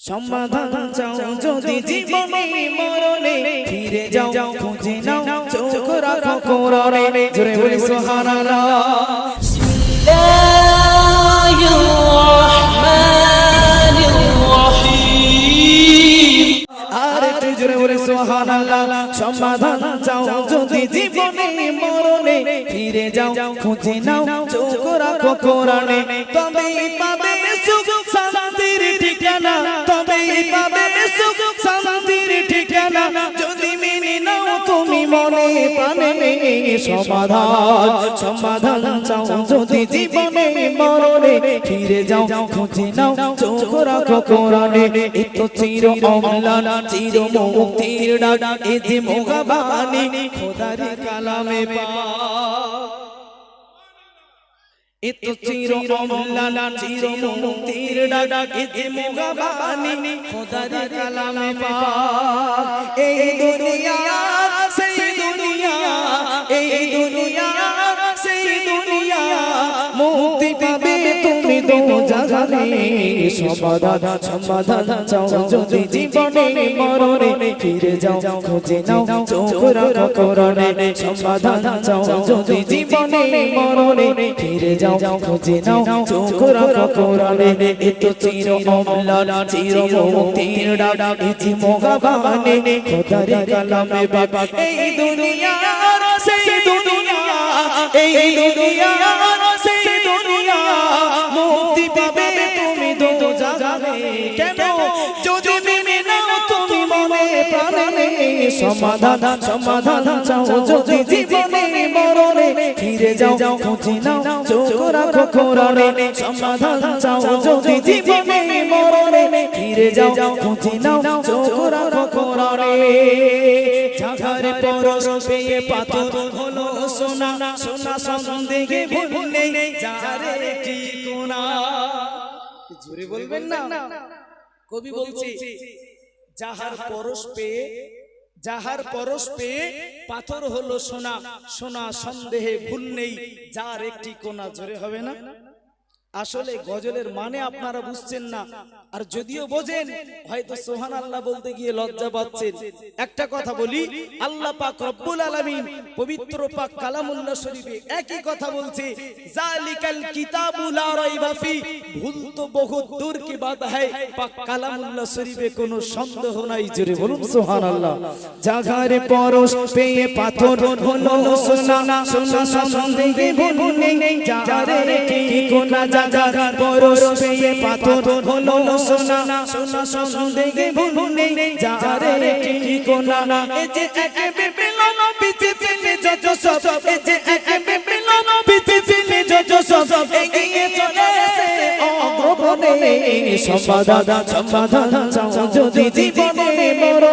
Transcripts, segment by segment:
সমাধান চাও যদি জীবনে মরণে ফিরে যাও খুঁজে নাও চোখ রাখো কোরআনে। জোরে বলি সুবহানাল্লাহ। সমাধান চাও যদি জীবনে মরণে ফিরে যাও খুঁজে নাও চোখ রাখো কোরআনে। তবে শান্তি ঠিকানা তবেই পাবে সুখ শান্তির ঠিকানা। যদি মেনে নাও তুমি মনে প্রাণে সমাধান সমাধান চাও যদি জীবনে মরণে, ফিরে যাও, খুঁজে নাও, চোখ রাখো কোরআনে। এ তো চির অম্লান, চির মুক্তির ডাক, এ যে মোগাবানি খোদার কালামে পা এ তো চির অম্লান চির মুক্তির ডাক এ যে মোগাবানি খোদার কালামে পা এই দুনিয়া জাগানে সমাধান সমাধান চাও যদি জীবনে মরণে ফিরে যাও, খুঁজে নাও, চোখ রাখো কোরআনে সমাধান চাও যদি জীবনে মরণে ফিরে যাও, খুঁজে নাও, চোখ রাখো কোরআনে এ তো চির অম্লান চির মুক্তির ডাক এ যে মোগাবানে খোদার কালামে বাবা, এই দুনিয়ার, সেই দুনিয়া, এই দুনিয়ার। কেন? যদি মেনে নাও তুমি মনে প্রাণে সমাধান সমাধান চাও যদি জীবনে মরণে ফিরে যাও খুঁজে নাও চোখ রাখো কোরআনে সমাধান চাও যদি জীবনে মরণে ফিরে যাও খুঁজে নাও চোখ রাখো কোরআনে। ঝাঝারে পরশ পেয়ে পাথর হলো সোনা সোনা সন্দেহে ভুলে যারে ঠিকানা। জোরে বলবেন না? কবি বলছে যাহার পরশ পেয়ে যাহার পরশ পেয়ে পাথর হলো সোনা সোনা সন্দেহে ভুল নেই যার একটি কোনা জোরে হবে না? আসলে গজলের মানে আপনারা বুঝছেন না। আর যদিও বোঝেন হয়তো সোহান আল্লাহ বলতে গিয়ে লজ্জা পাচ্ছেন। একটা কথা বলি আল্লাহ পাক রব্বুল আলামিন পবিত্র পাক কালামুল্লাহ শরীফে একই কথা বলছে জালিকাল কিতাবু লা রাইবা ফি। ভুল তো বহুত দূর কি বাত है পাক কালামুল্লাহ শরীফে কোনো সন্দেহ নাই। জোরে বলুন সুবহানাল্লাহ। জাগারে পরশ পেয়ে পাথর হলো সোনা সোনা সন্দেহে ভুল নেই। যারে ঠিকানা পরশ পেয়ে পাথর হলো সোনা। সোনা সন্দেহে ভুল নেই যারে ঠিকানা। এই যে পিছে সব। এই যে পিছে সব। এগিয়ে চলে যদি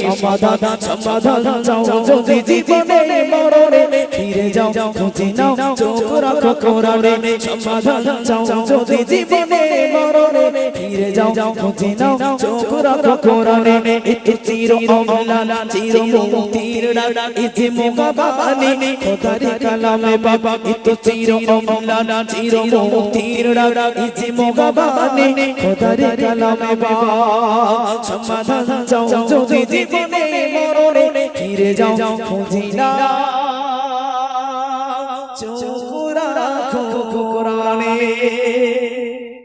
সমাধান সমাধান চাও। যদি জীবনে মরণে ফিরে যাও, খুঁজে নাও, চোখ রাখো কোরআনে। সমাধান চাও। যদি জীবনে মরণে ফিরে যাও, খুঁজে নাও, চোখ রাখো কোরআনে। এতে চির অম্লান, চির মুক্তির ডাক। এতে মোগাবানি খোদার কালামে বাবা। এতে চির অম্লান, চির মুক্তির ডাক। এতে মোগাবানি খোদার কালামে বাবা। সমাধান চাও। যদি জীবনে মরণে ফিরে যাও খুঁজি না। চোখ রাখো কোরআনে।